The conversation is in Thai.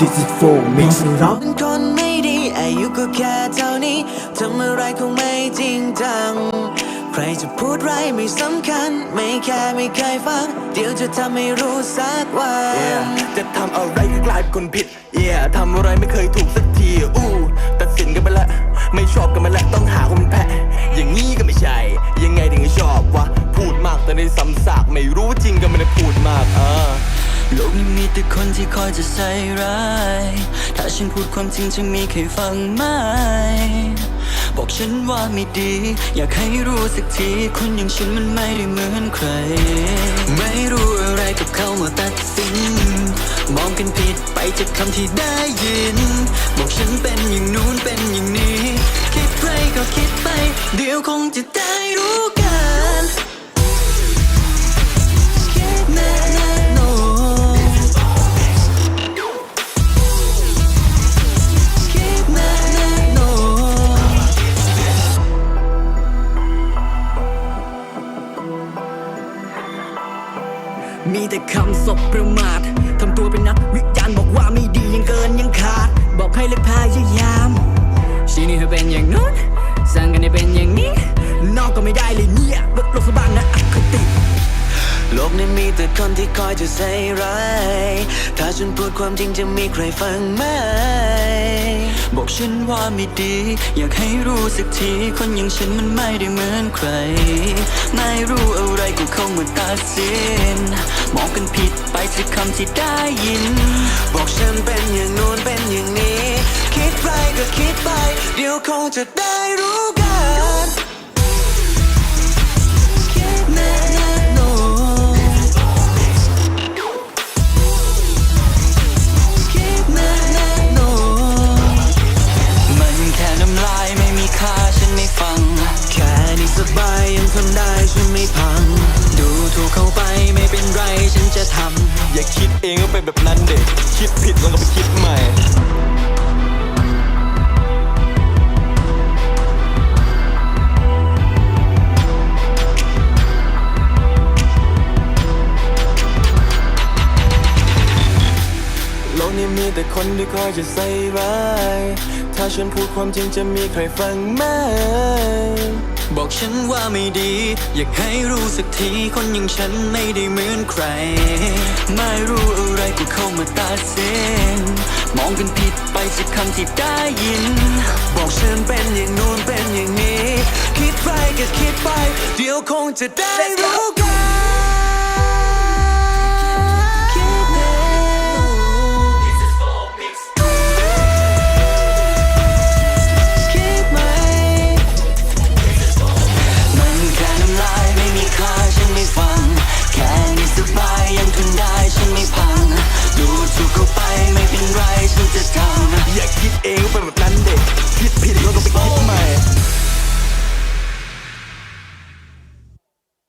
This is for mix เราเป็นคนไม่ดี อายุก็แค่เท่านี้ ทำอะไรคงไม่จริงจัง ใครจะพูดไรไม่สำคัญ ไม่แค่ไม่เคยฟัง เดี๋ยวจะทำให้รู้สักวัน จะทำอะไรก็กลายเป็นคนผิด yeah ทำอะไรไม่เคยถูกสักที อู้ ตัดสินกันไปละ ไม่ชอบกันมาแล้วต้องหาคนเป็นแพ้ อย่างนี้ก็ไม่ใช่ ยังไงถึงจะชอบวะ พูดมากแต่ในซ้ำซากไม่รู้จริงก็ไม่ได้พูดมากอ่า โลกนี้มีแต่คนที่คอยจะใส่ร้าย ถ้าฉันพูดความจริงจะมีใครฟังไหม บอกฉันว่าไม่ดี อยากให้รู้สักที คนอย่างฉันมันไม่ได้เหมือนใคร ไม่รู้อะไรกับเขามาตัดสิน มองกันผิดไปจากคำที่ได้ยิน บอกฉันเป็นอย่างนู้นเป็นอย่างนี้ คิดใครก็คิดไป เดี๋ยวคงจะได้รู้ คำสบประมาททำตัวเป็นนักวิจารณ์บอกว่าไม่ดียังเกินยังขาด บอกให้เลิกพยายามชีนี่เธอเป็นอย่างนู้นสั่งกันให้เป็นอย่างนี้ นอกก็ไม่ได้เลยเนี่ยลดลงสบ้างนะอคติโลกนี้มีแต่คนที่คอยจะใส่ร้ายถ้าฉันพูดความจริงจะมีใครฟังไหม บอกฉันว่าไม่ดี อยากให้รู้สักที คนอย่างฉันมันไม่ได้เหมือนใครไม่รู้อะไร ก็เข้ามาตัดสิน มองกันผิดไปจากคำที่ได้ยิน บอกฉันเป็นอย่างนู้นเป็นอย่างนี้ คิดไปก็คิดไป เดี๋ยวคงจะได้รู้กัน Na, na, no. Na, na, no. มันแค่น้ำลายไม่มีค่าฉันไม่ฟังแค่ นี้สบายยังทนได้ฉันไม่พัง ดูถูกเข้าไปไม่เป็นไรฉันจะทำ อย่าคิดเองว่าเป็นแบบนั้นเด็ก คิดผิดแล้วก็ไปคิดใหม่โลกนี้มีแต่คนที่คอยจะใส่ร้าย ถ้าฉันพูดความจริงจะมีใครฟังไหม บอกฉันว่าไม่ดี อยากให้รู้สักทีคนอย่างฉันไม่ได้เหมือนใคร ไม่รู้อะไรก็เข้ามาตัดสินมองกันผิดไปจากคำที่ได้ยิน บอกฉันเป็นอย่างนู้นเป็นอย่างนี้ คิดไปก็คิดไป เดี๋ยวคงจะได้รู้กัน